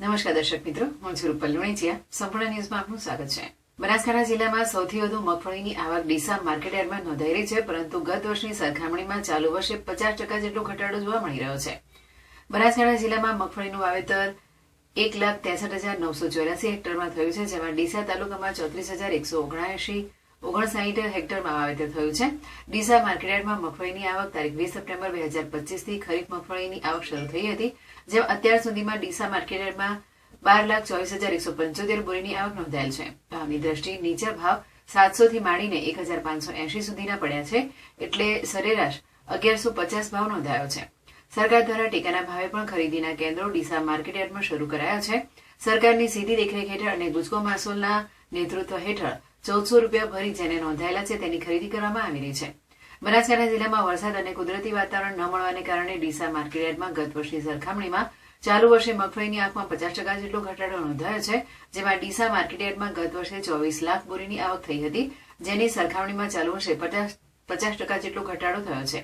નમસ્કાર દર્શક મિત્રો, હું છું રૂપલ લુણીચિયા. સંપૂર્ણ ન્યૂઝમાં આપનું સ્વાગત છે. બનાસકાંઠા જિલ્લામાં સૌથી વધુ મગફળીની આવક ડીસા માર્કેટ યાર્ડમાં નોંધાઈ રહી છે, પરંતુ ગત વર્ષની સરખામણીમાં ચાલુ વર્ષે પચાસ ટકા જેટલો ઘટાડો જોવા મળી રહ્યો છે. બનાસકાંઠા જિલ્લામાં મગફળીનું વાવેતર એક લાખ ત્રેસઠ હજાર નવસો ચોર્યાસી હેક્ટરમાં થયું છે, જેમાં ડીસા તાલુકામાં ચોત્રીસ હજાર એકસો ઓગણએંશી ઓગણસાઠ હેક્ટરમાં વાવેતર થયું છે. ડીસા માર્કેટયાર્ડમાં મગફળીની આવક તારીખ વીસ સપ્ટેમ્બર બે હજાર પચીસથી ખરીફ મગફળીની આવક શરૂ થઈ હતી, જેમ અત્યાર સુધીમાં ડીસા માર્કેટયાર્ડમાં બાર લાખ ચોવીસ હજાર એકસો પંચોતેર બોરીની આવક નોંધાયેલ છે. ભાવની દ્રષ્ટિએ નીચા ભાવ સાતસો થી માંડીને એક હજાર પાંચસો એંશી સુધીના પડ્યા છે, એટલે સરેરાશ અગિયારસો પચાસ ભાવ નોંધાયો છે. સરકાર દ્વારા ટેકાના ભાવે પણ ખરીદીના કેન્દ્રો ડીસા માર્કેટયાર્ડમાં શરૂ કરાયા છે. સરકારની સીધી દેખરેખ હેઠળ અને ગુજકો માસોલના નેતૃત્વ હેઠળ ચૌદસો રૂપિયા ભરી જેને નોંધાયેલા છે તેની ખરીદી કરવામાં આવી રહી છે. બનાસકાંઠા જિલ્લામાં વરસાદ અને કુદરતી વાતાવરણ ન મળવાને કારણે ડીસા માર્કેટયાર્ડમાં ગત વર્ષની સરખામણીમાં ચાલુ વર્ષે મગફળીની આંખમાં પચાસ ટકા જેટલો ઘટાડો નોંધાયો છે, જેમાં ડીસા માર્કેટયાર્ડમાં ગત વર્ષે ચોવીસ લાખ બોરીની આવક થઈ હતી, જેની સરખામણીમાં ચાલુ વર્ષે પચાસ પચાસ ટકા જેટલો ઘટાડો થયો છે.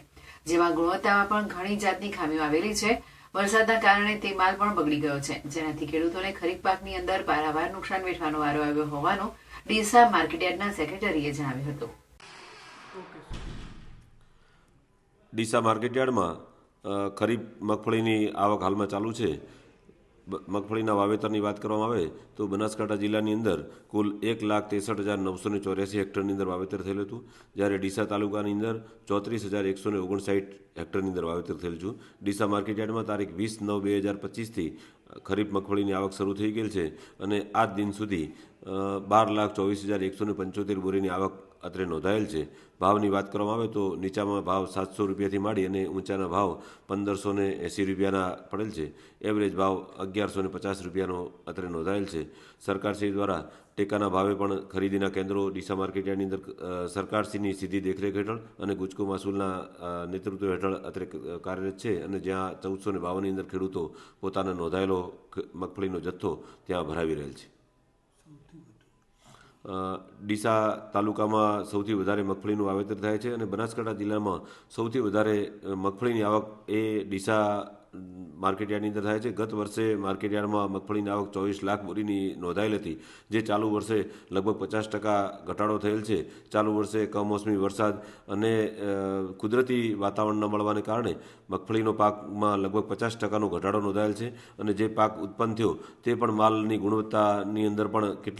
જેમાં ગુણવત્તામાં પણ ઘણી જાતની ખામીઓ આવેલી છે વરસાદના કારણે તે માલ પણ બગડી ગયો છે. જેનાથી ખેડૂતોને ખરીફ પાકની અંદર પારાવાર નુકસાન વેઠવાનો વારો આવ્યો હોવાનું ડીસા માર્કેટયાર્ડના સેક્રેટરીએ જણાવ્યું હતું. ડીસા માર્કેટયાર્ડમાં ખરીફ મગફળીની આવક હાલમાં ચાલુ છે. મગફળીના વાવેતરની વાત કરવામાં આવે તો બનાસકાંઠા જિલ્લાની અંદર કુલ એક લાખ ત્રેસઠ હજાર નવસો ને ચોર્યાસી હેક્ટરની અંદર વાવેતર થયેલું હતું. જ્યારે ડીસા તાલુકાની અંદર ચોત્રીસ હજાર એકસો ને ઓગણસાઠ હેક્ટરની અંદર વાવેતર થયેલું છું. ડીસા માર્કેટયાર્ડમાં તારીખ વીસ નવ બે હજાર પચીસથી ખરીફ મગફળીની આવક શરૂ થઈ ગયેલ છે અને આ દિન સુધી બાર લાખ ચોવીસ હજાર એકસો ને પંચોતેર બોરીની આવક અત્રે નોંધાયેલ છે. ભાવની વાત કરવામાં આવે તો નીચામાં ભાવ સાતસો રૂપિયાથી માંડી અને ઊંચાના ભાવ પંદરસો ને એંસી રૂપિયાના પડેલ છે. એવરેજ ભાવ અગિયારસો ને પચાસ રૂપિયાનો અત્રે નોંધાયેલ છે. સરકારશ્રી દ્વારા ટેકાના ભાવે પણ ખરીદીના કેન્દ્રો, ડીસા માર્કેટયાર્ડની અંદર સરકારશ્રીની સીધી દેખરેખ હેઠળ અને ગુજકો મહેસૂલના નેતૃત્વ હેઠળ અત્રે કાર્યરત છે અને જ્યાં ચૌદસો ને બાવનની અંદર ખેડૂતો પોતાનો નોંધાયેલો મગફળીનો જથ્થો ત્યાં ભરાવી રહેલ છે. ડીસા તાલુકામાં સૌથી વધારે મગફળીનું વાવેતર થાય છે અને બનાસકાંઠા જિલ્લામાં સૌથી વધારે મગફળીની આવક એ ડીસા માર્કેટયાર્ડની અંદર થાય છે. ગત વર્ષે માર્કેટયાર્ડમાં મગફળીની આવક ચોવીસ લાખ બોરીની નોંધાયેલ હતી, જે ચાલુ વર્ષે લગભગ પચાસ ટકા ઘટાડો થયેલ છે. ચાલુ વર્ષે કમોસમી વરસાદ અને કુદરતી વાતાવરણ ન મળવાને કારણે મગફળીનો પાકમાં લગભગ પચાસ ટકાનો ઘટાડો નોંધાયેલ છે અને જે પાક ઉત્પન્ન થયો, તે પણ માલની ગુણવત્તાની અંદર પણ કેટલીક